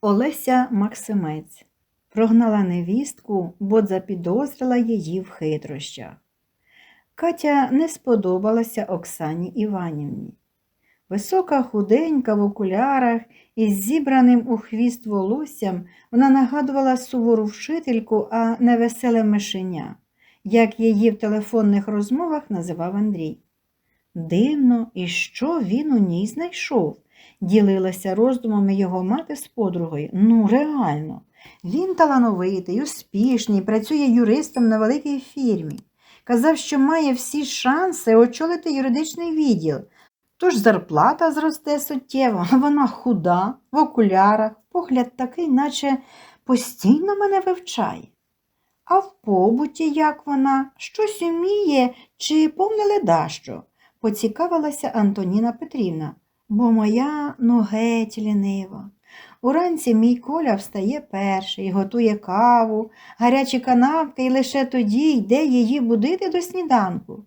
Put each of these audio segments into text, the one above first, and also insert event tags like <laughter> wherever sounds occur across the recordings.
Олеся Максимець прогнала невістку, бо запідозрила її в хитрощах. Катя не сподобалася Оксані Іванівні. Висока худенька в окулярах із зібраним у хвіст волоссям вона нагадувала сувору вчительку, а не веселе мишеня, як її в телефонних розмовах називав Андрій. Дивно, і що він у ній знайшов? Ділилася роздумами його мати з подругою. Ну, реально. Він талановитий, успішний, працює юристом на великій фірмі. Казав, що має всі шанси очолити юридичний відділ. Тож зарплата зросте суттєво, <laughs> вона худа, в окулярах, погляд такий, наче постійно мене вивчає. А в побуті як вона, щось уміє чи повне ледащо? поцікавилася Антоніна Петрівна, бо моя ну геть лінива. Уранці мій коля встає перший, готує каву, гарячі канапки і лише тоді йде її будити до сніданку.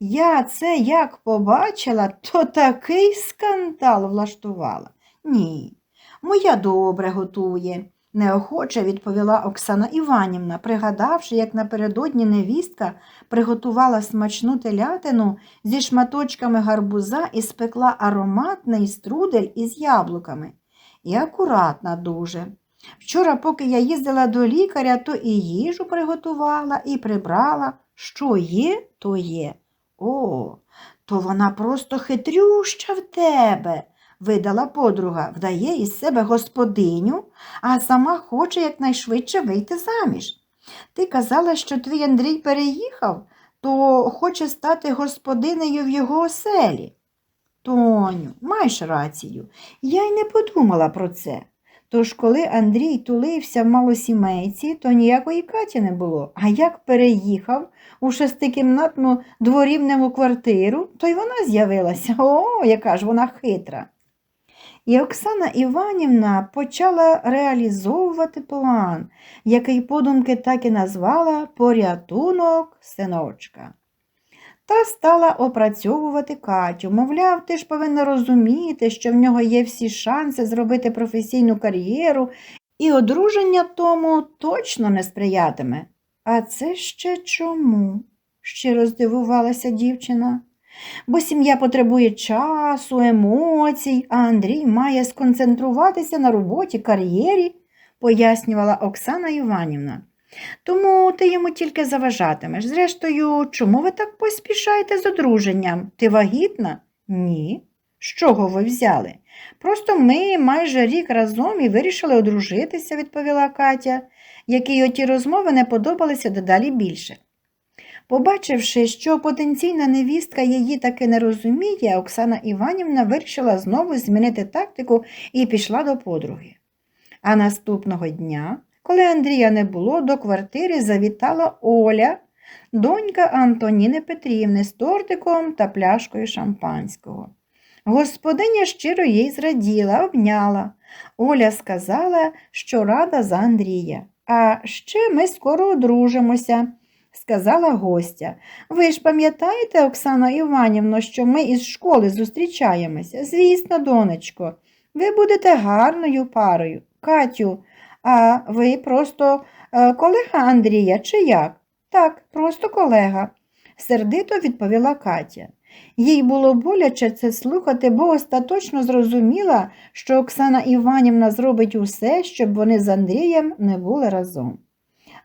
Я це як побачила, то такий скандал влаштувала. Ні, моя добре готує, неохоче відповіла Оксана Іванівна, пригадавши, як напередодні невістка приготувала смачну телятину зі шматочками гарбуза і спекла ароматний струдель із яблуками. І акуратна дуже. Вчора, поки я їздила до лікаря, то і їжу приготувала, і прибрала. Що є, то є. О, то вона просто хитрюща в тебе, видала подруга, вдає із себе господиню, а сама хоче якнайшвидше вийти заміж. Ти казала, що твій Андрій переїхав, то хоче стати господинею в його оселі. Тоню, маєш рацію, я й не подумала про це. Тож, коли Андрій тулився в малосімейці, то ніякої Каті не було. А як переїхав у шестикімнатну дворівневу квартиру, то й вона з'явилася. О, яка ж вона хитра. І Оксана Іванівна почала реалізовувати план, який подумки так і назвала порятунок синочка. Та стала опрацьовувати Катю. Мовляв, ти ж повинна розуміти, що в нього є всі шанси зробити професійну кар'єру, і одруження тому точно не сприятиме. А це ще чому? щиро здивувалася дівчина. Бо сім'я потребує часу, емоцій, а Андрій має сконцентруватися на роботі, кар'єрі, пояснювала Оксана Іванівна. Тому ти йому тільки заважатимеш. Зрештою, чому ви так поспішаєте з одруженням? Ти вагітна? Ні. З чого ви взяли? Просто ми майже рік разом і вирішили одружитися, відповіла Катя, якій оті розмови не подобалися дедалі більше. Побачивши, що потенційна невістка її таки не розуміє, Оксана Іванівна вирішила знову змінити тактику і пішла до подруги. А наступного дня коли Андрія не було, до квартири завітала Оля, донька Антоніни Петрівни з тортиком та пляшкою шампанського. Господиня щиро їй зраділа, обняла. Оля сказала, що рада за Андрія. А ще ми скоро одружимося, сказала гостя. Ви ж пам'ятаєте, Оксана Іванівно, що ми із школи зустрічаємося? Звісно, донечко, ви будете гарною парою. Катю, а ви просто е, колега Андрія, чи як? Так, просто колега, сердито відповіла Катя. Їй було боляче це слухати, бо остаточно зрозуміла, що Оксана Іванівна зробить усе, щоб вони з Андрієм не були разом.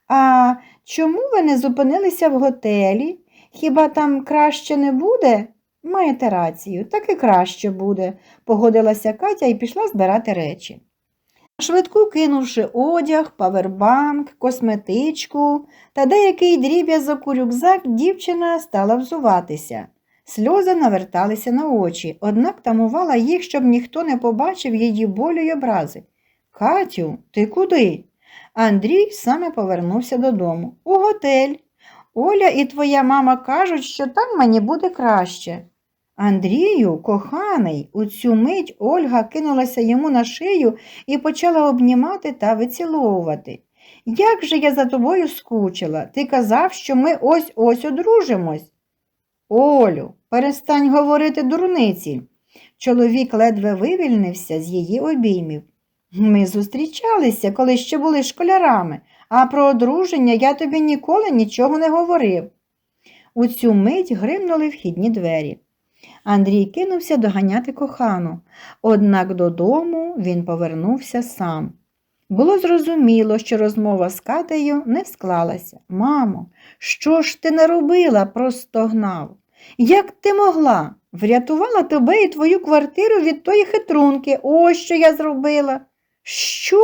А чому ви не зупинилися в готелі? Хіба там краще не буде? Маєте рацію, так і краще буде, погодилася Катя і пішла збирати речі. Швидко кинувши одяг, павербанк, косметичку та деякий дріб'язок у рюкзак, дівчина стала взуватися. Сльози наверталися на очі, однак тамувала їх, щоб ніхто не побачив її болю й образи. Катю, ти куди? Андрій саме повернувся додому. У готель. Оля і твоя мама кажуть, що там мені буде краще. Андрію, коханий, у цю мить Ольга кинулася йому на шию і почала обнімати та виціловувати. Як же я за тобою скучила? Ти казав, що ми ось ось одружимось. Олю, перестань говорити дурниці. Чоловік ледве вивільнився з її обіймів. Ми зустрічалися, коли ще були школярами, а про одруження я тобі ніколи нічого не говорив. У цю мить гримнули вхідні двері. Андрій кинувся доганяти кохану, однак додому він повернувся сам. Було зрозуміло, що розмова з Катею не склалася. Мамо, що ж ти наробила? простогнав. Як ти могла? Врятувала тебе і твою квартиру від тої хитрунки. Ось що я зробила. Що?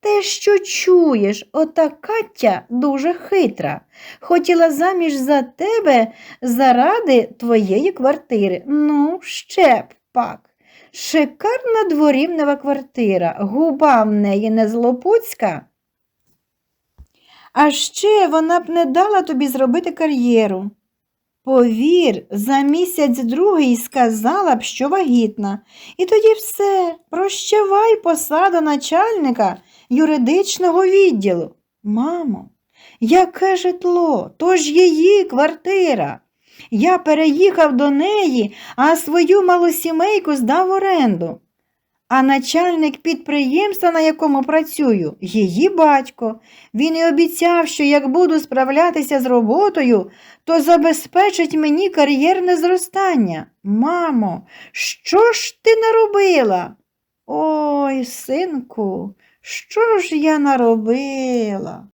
Те, що чуєш, ота Катя дуже хитра. Хотіла заміж за тебе заради твоєї квартири. Ну, ще б пак. Шикарна дворівнева квартира, губа в неї не злопуцька. А ще вона б не дала тобі зробити кар'єру. Повір, за місяць другий сказала б, що вагітна. І тоді все, прощавай посаду начальника юридичного відділу. Мамо, яке житло? То ж її квартира. Я переїхав до неї, а свою малосімейку здав оренду. А начальник підприємства, на якому працюю, її батько. Він і обіцяв, що як буду справлятися з роботою, то забезпечить мені кар'єрне зростання. Мамо, що ж ти наробила? Ой, синку, що ж я наробила?